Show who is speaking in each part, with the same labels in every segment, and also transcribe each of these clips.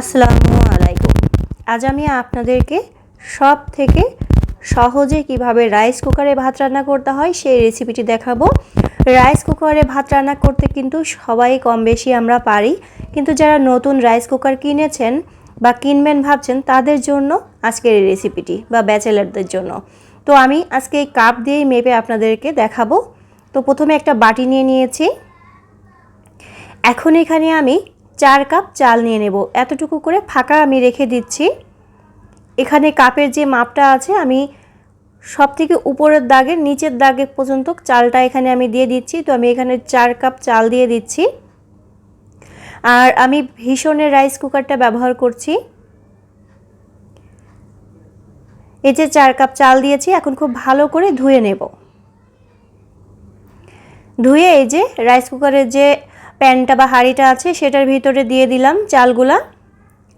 Speaker 1: আসসালামু আলাইকুম। আজ আমি আপনাদেরকে সব থেকে সহজে কীভাবে রাইস কুকারে ভাত রান্না করতে হয় সেই রেসিপিটি দেখাবো। রাইস কুকারে ভাত রান্না করতে কিন্তু সবাই কম বেশি আমরা পারি। কিন্তু যারা নতুন রাইস কুকার কিনেছেন বা কিনবেন ভাবছেন, তাদের জন্য আজকের এই রেসিপিটি বা ব্যাচেলারদের জন্য। তো আমি আজকে এই কাপ দিয়েই মেপে আপনাদেরকে দেখাবো। তো প্রথমে একটা বাটি নিয়ে নিয়েছি। এখন এখানে আমি চার কাপ চাল নিয়ে নেব। এতটুকু করে ফাঁকা আমি রেখে দিচ্ছি। এখানে কাপের যে মাপটা আছে, আমি সব থেকে উপরের দাগের নিচের দাগে পর্যন্ত চালটা এখানে আমি দিয়ে দিচ্ছি। তো আমি এখানে চার কাপ চাল দিয়ে দিচ্ছি। আর আমি ভীষণের রাইস কুকারটা ব্যবহার করছি। এই যে চার কাপ চাল দিয়েছি, এখন খুব ভালো করে ধুয়ে নেব। ধুয়ে এই যে রাইস কুকারের যে প্যানটা বা হাঁড়িটা আছে সেটার ভিতরে দিয়ে দিলাম চালগুলা।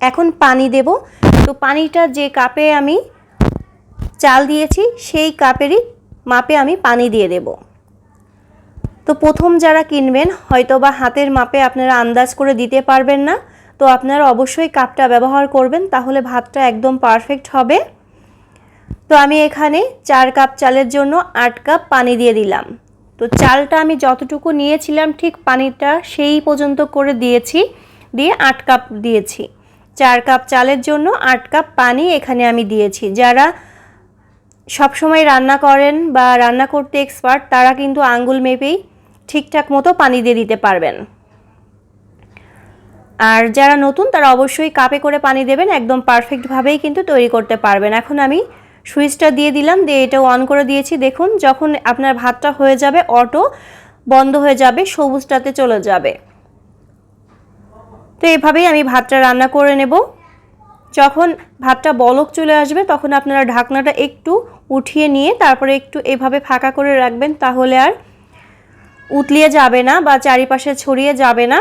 Speaker 1: এখন পানি দেব। তো পানিটা যে কাপে আমি চাল দিয়েছি, সেই কাপেরই মাপে আমি পানি দিয়ে দেব। তো প্রথম যারা কিনবেন হয়তো বা হাতের মাপে আপনারা আন্দাজ করে দিতে পারবেন না। তো আপনারা অবশ্যই কাপটা ব্যবহার করবেন, তাহলে ভাতটা একদম পারফেক্ট হবে। তো আমি এখানে চার কাপ চালের জন্য আট কাপ পানি দিয়ে দিলাম। তো চালটা আমি যতটুকু নিয়েছিলাম ঠিক পানিটা সেই পর্যন্ত করে দিয়েছি, দিয়ে আট কাপ দিয়েছি। চার কাপ চালের জন্য আট কাপ পানি এখানে আমি দিয়েছি। যারা সব সময় রান্না করেন বা রান্না করতে এক্সপার্ট তারা কিন্তু আঙ্গুল মেপেই ঠিকঠাক মতো পানি দিয়ে দিতে পারবেন। আর যারা নতুন, তারা অবশ্যই কাপে করে পানি দেবেন, একদম পারফেক্টভাবেই কিন্তু তৈরি করতে পারবেন। এখন আমি সুইচটা দিয়ে দিলাম, দিয়ে এটা অন করে দিয়েছি। দেখুন, যখন আপনার ভাতটা হয়ে যাবে অটো বন্ধ হয়ে যাবে, সবুজটাতে চলে যাবে। তো এভাবেই আমি ভাতটা রান্না করে নেব। যখন ভাতটা বলক চলে আসবে, তখন আপনারা ঢাকনাটা একটু উঠিয়ে নিয়ে তারপরে একটু এভাবে ফাঁকা করে রাখবেন, তাহলে আর উতলিয়ে যাবে না বা চারিপাশে ছড়িয়ে যাবে না।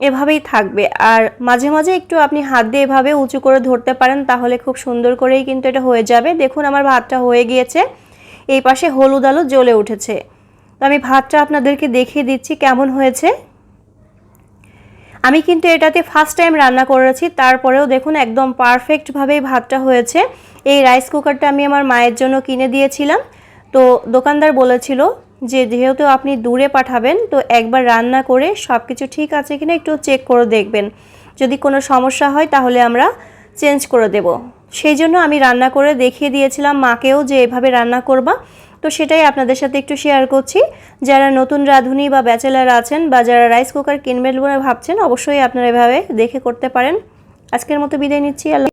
Speaker 1: এভাবেই থাকবে। আর মাঝে মাঝে একটু আপনি হাত দিয়ে এভাবে উঁচু করে ধরতে পারেন, তাহলে খুব সুন্দর করেই কিন্তু এটা হয়ে যাবে। দেখুন, আমার ভাতটা হয়ে গিয়েছে। এই পাশে হলুদ আলো জ্বলে উঠেছে। তো আমি ভাতটা আপনাদেরকে দেখিয়ে দিচ্ছি কেমন হয়েছে। আমি কিন্তু এটাতে ফার্স্ট টাইম রান্না করেছি, তারপরেও দেখুন একদম পারফেক্টভাবেই ভাতটা হয়েছে। এই রাইস কুকারটা আমি আমার মায়ের জন্য কিনে দিয়েছিলাম। তো দোকানদার বলেছিল যে যেহেতু আপনি দূরে পাঠাবেন, তো একবার রান্না করে সব কিছু ঠিক আছে কিনা একটু চেক করে দেখবেন। যদি কোনো সমস্যা হয়, তাহলে আমরা চেঞ্জ করে দেব। সেই জন্য আমি রান্না করে দেখিয়ে দিয়েছিলাম মাকেও যে এভাবে রান্না করবা। তো সেটাই আপনাদের সাথে একটু শেয়ার করছি। যারা নতুন রাঁধুনি বা ব্যাচেলার আছেন বা যারা রাইস কুকার কিনবেন বলে ভাবছেন, অবশ্যই আপনারা এভাবে দেখে করতে পারেন। আজকের মতো বিদায় নিচ্ছি, আল্লাহ